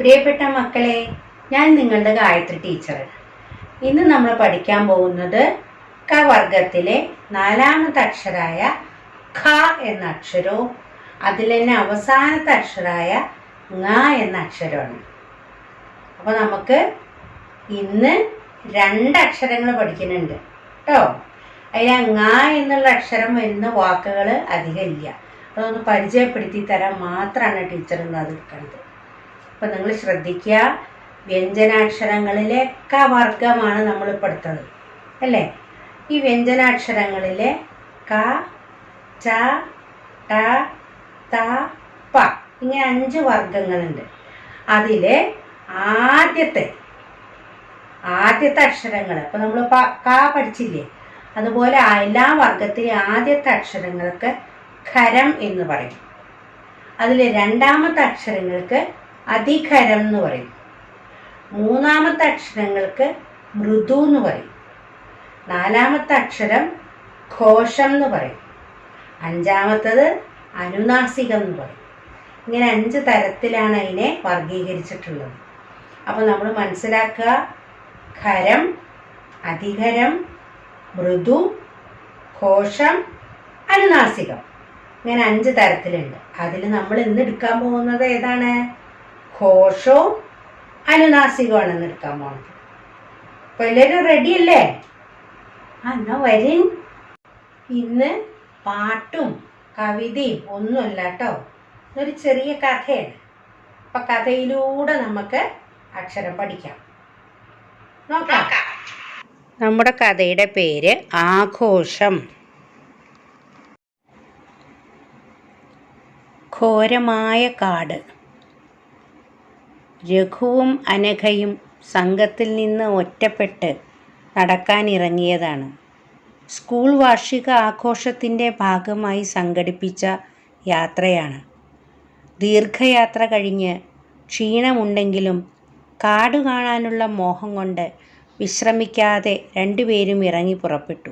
പ്രിയപ്പെട്ട മക്കളെ ഞാൻ നിങ്ങളുടെ ഗായത്രി ടീച്ചർ. ഇന്ന് നമ്മൾ പഠിക്കാൻ പോകുന്നത് ക വർഗത്തിലെ നാലാമത്തെ അക്ഷരായ ഖ എന്ന അക്ഷരവും അതിൽ തന്നെ അവസാനത്തെ അക്ഷരായ ങ എന്ന അക്ഷരമാണ് അപ്പോൾ നമുക്ക് ഇന്ന് രണ്ട് അക്ഷരങ്ങൾ പഠിക്കുന്നുണ്ട് കേട്ടോ. അതിൽ ങ എന്നുള്ള അക്ഷരം എന്ന വാക്കുകൾ അധികം ഇല്ല. അതൊന്ന് പരിചയപ്പെടുത്തി തരാൻ മാത്രമാണ് ടീച്ചർ ഇന്ന് അത് എടുക്കുന്നത്. അപ്പം നിങ്ങൾ ശ്രദ്ധിക്കുക. വ്യഞ്ജനാക്ഷരങ്ങളിലെ ക വർഗമാണ് നമ്മൾ പെടുത്തത് അല്ലേ? ഈ വ്യഞ്ജനാക്ഷരങ്ങളിലെ ക ച ട ത പ ഇങ്ങനെ അഞ്ച് വർഗങ്ങളുണ്ട് അതിലെ ആദ്യത്തെ ആദ്യത്തെ അക്ഷരങ്ങൾ അപ്പൊ നമ്മൾ ക പഠിച്ചില്ലേ? അതുപോലെ എല്ലാ വർഗത്തിലെ ആദ്യത്തെ അക്ഷരങ്ങൾക്ക് ഖരം എന്ന് പറയും. അതിലെ രണ്ടാമത്തെ അക്ഷരങ്ങൾക്ക് അധിഖരം എന്ന് പറയും. മൂന്നാമത്തെ അക്ഷരങ്ങൾക്ക് മൃദു എന്ന് പറയും. നാലാമത്തെ അക്ഷരം ഘോഷം എന്ന് പറയും. അഞ്ചാമത്തത് അനുനാസികം എന്ന് പറയും. ഇങ്ങനെ അഞ്ച് തരത്തിലാണ് അതിനെ വർഗീകരിച്ചിട്ടുള്ളത് അപ്പോൾ നമ്മൾ മനസ്സിലാക്കുക ഖരം അധികരം മൃദു ഘോഷം അനുനാസികം. ഇങ്ങനെ അഞ്ച് തരത്തിലുണ്ട്. അതിൽ നമ്മൾ ഇന്ന് എടുക്കാൻ പോകുന്നത് ഏതാണ്? ഘോഷവും അനുനാസികമാണ് എടുക്കാൻ പോണത്. അപ്പൊ എല്ലാവരും റെഡി അല്ലേ? ആ എന്നാ വരിൻ ഇന്ന് പാട്ടും കവിതയും ഒന്നുമല്ല കേട്ടോ. ഒരു ചെറിയ കഥയാണ്. അപ്പൊ കഥയിലൂടെ നമുക്ക് അക്ഷരം പഠിക്കാം. നോക്കാം. നമ്മുടെ കഥയുടെ പേര് ആഘോഷം. ഘോരമായ കാട്. രഘുവും അനഘയും സംഘത്തിൽ നിന്ന് ഒറ്റപ്പെട്ട് നടക്കാനിറങ്ങിയതാണ്. സ്കൂൾ വാർഷിക ആഘോഷത്തിന്റെ ഭാഗമായി സംഘടിപ്പിച്ച യാത്രയാണ്. ദീർഘയാത്ര കഴിഞ്ഞ് ക്ഷീണമുണ്ടെങ്കിലും കാട് കാണാനുള്ള മോഹം കൊണ്ട് വിശ്രമിക്കാതെ രണ്ടുപേരും ഇറങ്ങി പുറപ്പെട്ടു.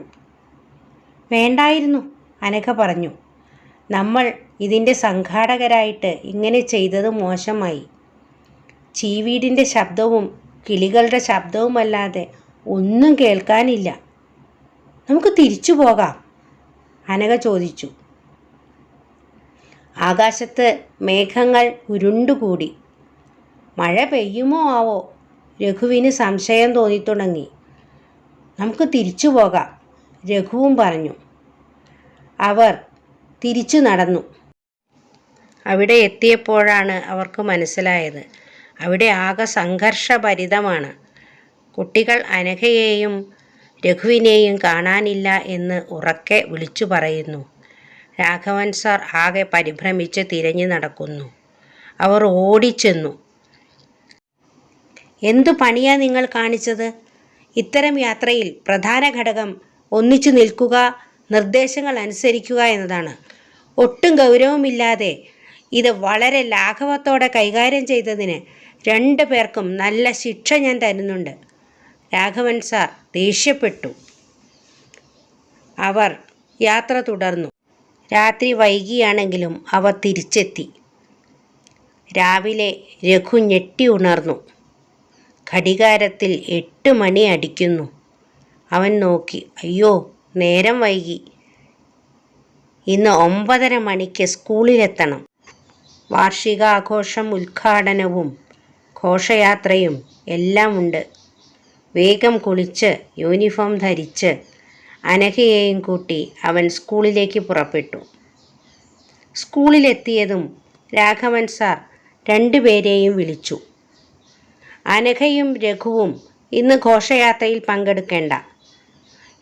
വേണ്ടായിരുന്നു അനഘ പറഞ്ഞു. നമ്മൾ ഇതിന്റെ സംഘാടകരായിട്ട് ഇങ്ങനെ ചെയ്തത് മോശമായി. ചീവീടിന്റെ ശബ്ദവും കിളികളുടെ ശബ്ദവുമല്ലാതെ ഒന്നും കേൾക്കാനില്ല. നമുക്ക് തിരിച്ചു പോകാം അനഘ ചോദിച്ചു. ആകാശത്ത് മേഘങ്ങൾ ഉരുണ്ടുകൂടി. മഴ പെയ്യുമോ ആവോ? രഘുവിന് സംശയം തോന്നിത്തുടങ്ങി. നമുക്ക് തിരിച്ചു പോകാം രഘുവും പറഞ്ഞു. അവർ തിരിച്ചു നടന്നു. അവിടെ എത്തിയപ്പോഴാണ് അവർക്ക് മനസ്സിലായത്. അവിടെ ആകെ സംഘർഷഭരിതമാണ്. കുട്ടികൾ അനഘയെയും രഘുവിനെയും കാണാനില്ല എന്ന് ഉറക്കെ വിളിച്ചു പറയുന്നു. രാഘവൻ സാർ ആകെ പരിഭ്രമിച്ച് തിരഞ്ഞു നടക്കുന്നു. അവർ ഓടിച്ചെന്നു. എന്തു പണിയാ നിങ്ങൾ കാണിച്ചത്? ഇത്തരം യാത്രയിൽ പ്രധാന ഘടകം ഒന്നിച്ചു നിൽക്കുക നിർദ്ദേശങ്ങൾ അനുസരിക്കുക എന്നതാണ്. ഒട്ടും ഗൗരവമില്ലാതെ ഇത് വളരെ ലാഘവത്തോടെ കൈകാര്യം ചെയ്തതിന് രണ്ടു പേർക്കും നല്ല ശിക്ഷ ഞാൻ തരുന്നുണ്ട്. രാഘവൻ സാർ ദേഷ്യപ്പെട്ടു. അവർ യാത്ര തുടർന്നു. രാത്രി വൈകിയാണെങ്കിലും അവർ തിരിച്ചെത്തി. രാവിലെ രഘു ഞെട്ടി ഉണർന്നു. ഘടികാരത്തിൽ എട്ട് മണി അടിക്കുന്നു. അവൻ നോക്കി അയ്യോ നേരം വൈകി. ഇന്ന് ഒമ്പതര മണിക്ക് സ്കൂളിലെത്തണം. വാർഷികാഘോഷം ഉദ്ഘാടനവും ഘോഷയാത്രയും എല്ലാം ഉണ്ട്. വേഗം കുളിച്ച് യൂണിഫോം ധരിച്ച് അനഘയെയും കൂട്ടി അവൻ സ്കൂളിലേക്ക് പുറപ്പെട്ടു. സ്കൂളിലെത്തിയതും രാഘവൻ സാർ രണ്ടുപേരെയും വിളിച്ചു. അനഘയും രഘുവും ഇന്ന് ഘോഷയാത്രയിൽ പങ്കെടുക്കേണ്ട.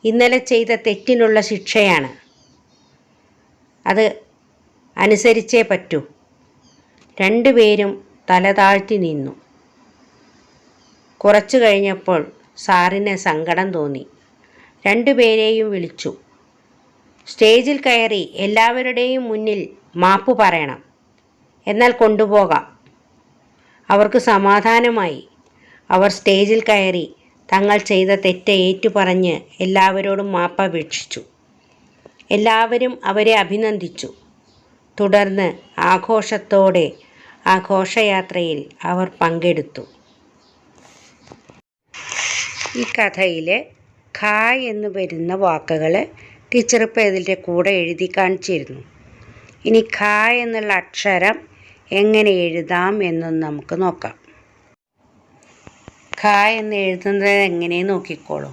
ഇന്നലെ ചെയ്ത തെറ്റിനുള്ള ശിക്ഷയാണ്. അത് അനുസരിച്ചേ പറ്റൂ. രണ്ടുപേരും തല താഴ്ത്തി നിന്നു. കുറച്ചു കഴിഞ്ഞപ്പോൾ സാറിന് സങ്കടം തോന്നി. രണ്ടുപേരെയും വിളിച്ചു. സ്റ്റേജിൽ കയറി എല്ലാവരുടെയും മുന്നിൽ മാപ്പ് പറയണം. എന്നാൽ കൊണ്ടുപോകാം. അവർക്ക് സമാധാനമായി. അവർ സ്റ്റേജിൽ കയറി തങ്ങൾ ചെയ്ത തെറ്റ് ഏറ്റുപറഞ്ഞ് എല്ലാവരോടും മാപ്പപേക്ഷിച്ചു എല്ലാവരും അവരെ അഭിനന്ദിച്ചു. തുടർന്ന് ആഘോഷത്തോടെ ആ ഘോഷയാത്രയിൽ അവർ പങ്കെടുത്തു. ഈ കഥയിലെ ഖ എന്ന് വരുന്ന വാക്കുകൾ ടീച്ചർ ഇപ്പോൾ ഇതിന്റെ കൂടെ എഴുതി കാണിച്ചിരുന്നു. ഇനി ഖ എന്നുള്ള അക്ഷരം എങ്ങനെ എഴുതാം എന്നൊന്ന് നമുക്ക് നോക്കാം. ഖ എന്ന് എഴുതുന്നത് എങ്ങനെ നോക്കിക്കോളൂ.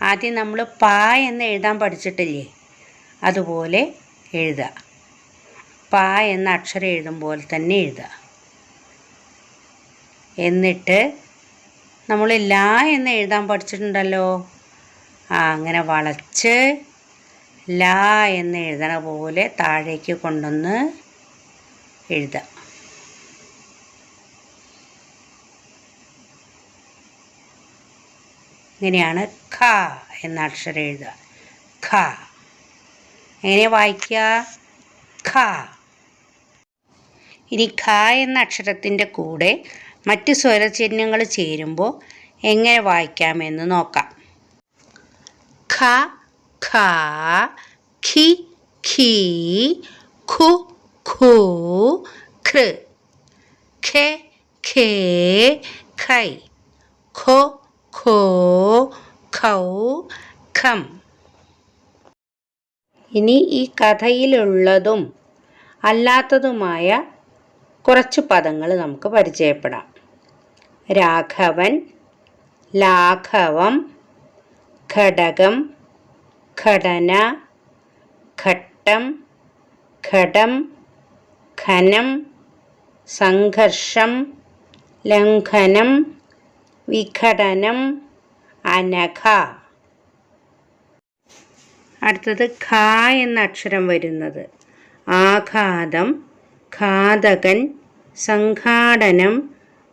ആദ്യം നമ്മൾ പ എന്ന് എഴുതാൻ പഠിച്ചിട്ടില്ലേ? അതുപോലെ എഴുതുക. പ എന്ന അക്ഷരം എഴുതുമ്പോൾ തന്നെ എഴുതുക. എന്നിട്ട് നമ്മൾ ലാ എന്ന് എഴുതാൻ പഠിച്ചിട്ടുണ്ടല്ലോ? ആ അങ്ങനെ വളച്ച് ലാ എന്ന് എഴുതണ പോലെ താഴേക്ക് കൊണ്ടുവന്ന് എഴുതുക. ഇങ്ങനെയാണ് ഖ എന്ന അക്ഷരം എഴുതുക. ഖ. എങ്ങനെ വായിക്കുക? ഖ. ഇനി ഖ എന്ന അക്ഷരത്തിന്റെ കൂടെ മറ്റ് സ്വരചിഹ്നങ്ങൾ ചേരുമ്പോൾ എങ്ങനെ വായിക്കാമെന്ന് നോക്കാം. ഖ ഖ ഖി ഖി ഖു ഖു ഖൃ. ഖെ ഖേ ഖൈ. ഖോ ഖോ ഖൗ ഖം. ഇനി ഈ കഥയിലുള്ളതും അല്ലാത്തതുമായ കുറച്ച് പദങ്ങൾ നമുക്ക് പരിചയപ്പെടാം. രാഘവൻ ലാഘവം ഘടകം ഘടന ഘട്ടം ഘടം ഖനം സംഘർഷം ലംഘനം വിഘടനം അനഘ. അടുത്തത് ഖ എന്ന അക്ഷരം വരുന്നത്. ആഘാതം ഘാതകൻ സംഘാടനം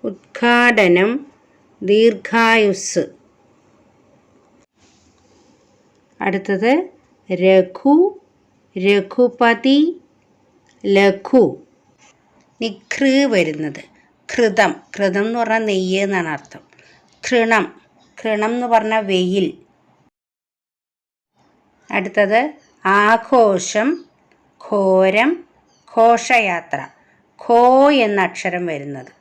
ഉദ്ഘാടനം ദീർഘായുസ് അടുത്തത് രഘു രഘുപതി ലഘു. നിഖൃ വരുന്നത്. ഘൃതം ഘൃതം എന്ന് പറഞ്ഞാൽ നെയ്യ് എന്നാണ് അർത്ഥം. കൃണം. കൃണം എന്ന് പറഞ്ഞാൽ വെയിൽ. അടുത്തത് ആഘോഷം ഘോരം ഘോഷയാത്ര ഖോ എന്ന അക്ഷരം വരുന്നത്.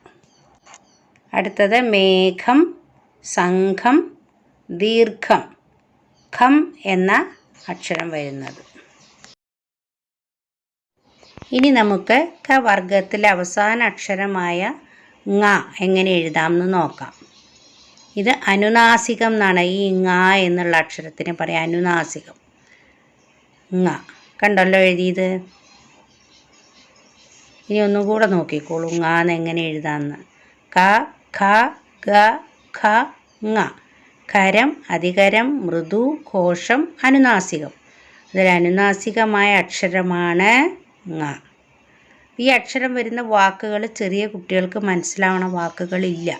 അടുത്തത് മേഘം സംഘം ദീർഘം ഖം എന്ന അക്ഷരം വരുന്നത്. ഇനി നമുക്ക് ക വർഗത്തിലെ അവസാന അക്ഷരമായ ങ എങ്ങനെ എഴുതാമെന്ന് നോക്കാം. ഇത് അനുനാസികം എന്നാണ്. ഈ ങ എന്നുള്ള അക്ഷരത്തിന് പറയാം അനുനാസികം. ങ. കണ്ടല്ലോ എഴുതിയത്? ഇനി ഒന്നുകൂടെ നോക്കിക്കോളൂ. ങ എന്ന് എങ്ങനെ എഴുതാമെന്ന് ക ഖ ഗ ഖ ങ. കരം അധികരം മൃദു ഘോഷം അനുനാസികം. ഇതിൽ അനുനാസികമായ അക്ഷരമാണ് ങ. ഈ അക്ഷരം വരുന്ന വാക്കുകൾ ചെറിയ കുട്ടികൾക്ക് മനസ്സിലാവണ വാക്കുകളില്ല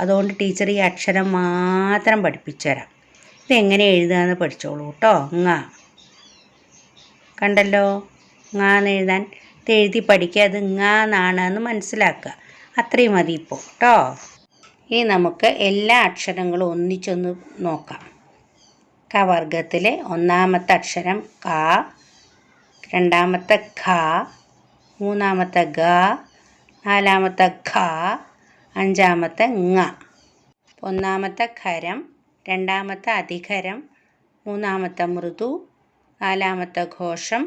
അതുകൊണ്ട് ടീച്ചർ ഈ അക്ഷരം മാത്രം പഠിപ്പിച്ചു തരാം ഇതെങ്ങനെ എഴുതുകയെന്ന് പഠിച്ചോളൂ കേട്ടോ ങ. കണ്ടല്ലോ? ങ എന്ന് എഴുതാൻ എഴുതി പഠിക്കുക. അത് ഇങ്ങാന്നാണ് എന്ന് മനസ്സിലാക്കുക. അത്രയും മതി ഇപ്പോൾ കേട്ടോ ഇനി നമുക്ക് എല്ലാ അക്ഷരങ്ങളും ഒന്നിച്ചൊന്ന് നോക്കാം. ക വർഗത്തിലെ ഒന്നാമത്തെ അക്ഷരം ക രണ്ടാമത്തെ ഖ മൂന്നാമത്തെ ഗ നാലാമത്തെ ഖ അഞ്ചാമത്തെ ങ. ഒന്നാമത്തെ ഖരം രണ്ടാമത്തെ അധികരം മൂന്നാമത്തെ മൃദു നാലാമത്തെ ഘോഷം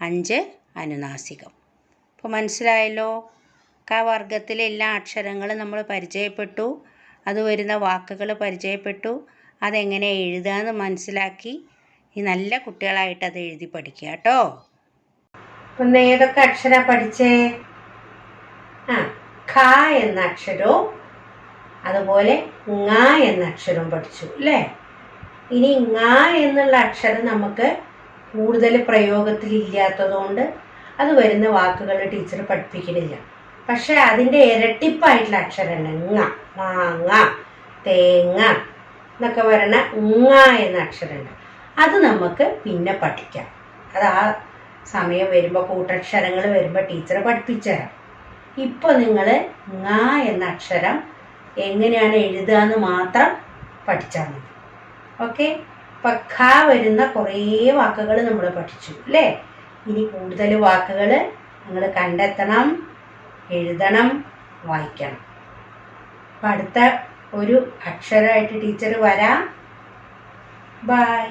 അഞ്ച് അനുനാസികം. അപ്പോൾ മനസ്സിലായല്ലോ? ക വർഗത്തിലെ എല്ലാ അക്ഷരങ്ങളും നമ്മൾ പരിചയപ്പെട്ടു. അത് വരുന്ന വാക്കുകൾ പരിചയപ്പെട്ടു. അതെങ്ങനെ എഴുതാമെന്ന് മനസ്സിലാക്കി ഈ നല്ല കുട്ടികളായിട്ട് അത് എഴുതി പഠിക്കുക കേട്ടോ. ഒന്ന് ഏതൊക്കെ അക്ഷര പഠിച്ചേ? ആ ഖ എന്ന അക്ഷരവും അതുപോലെ ങ എന്ന അക്ഷരവും പഠിച്ചു അല്ലേ? ഇനി ങ എന്നുള്ള അക്ഷരം നമുക്ക് കൂടുതൽ പ്രയോഗത്തിൽ ഇല്ലാത്തതുകൊണ്ട് അത് വരുന്ന വാക്കുകൾ ടീച്ചർ പഠിപ്പിക്കുന്നില്ല. പക്ഷെ അതിന്റെ ഇരട്ടിപ്പായിട്ടുള്ള അക്ഷരമുണ്ട് ങ മാങ്ങ തേങ്ങ എന്നൊക്കെ വരണ ങ എന്ന അക്ഷരമുണ്ട് അത് നമുക്ക് പിന്നെ പഠിക്കാം. അത് ആ സമയം വരുമ്പോൾ കൂട്ടക്ഷരങ്ങൾ വരുമ്പോൾ ടീച്ചർ പഠിപ്പിച്ചുതരാം ഇപ്പൊ ഇപ്പോൾ നിങ്ങൾ ങ എന്ന അക്ഷരം എങ്ങനെയാണ് എഴുതുക എന്ന് മാത്രം പഠിച്ചാൽ മതി. ഓക്കെ? ഇപ്പൊ ഖ വരുന്ന കുറേ വാക്കുകൾ നമ്മൾ പഠിച്ചു അല്ലേ? ഇനി കൂടുതൽ വാക്കുകൾ നിങ്ങൾ കണ്ടെത്തണം എഴുതണം വായിക്കണം. അപ്പം അടുത്ത ഒരു അക്ഷരമായിട്ട് ടീച്ചർ വരാം. ബൈ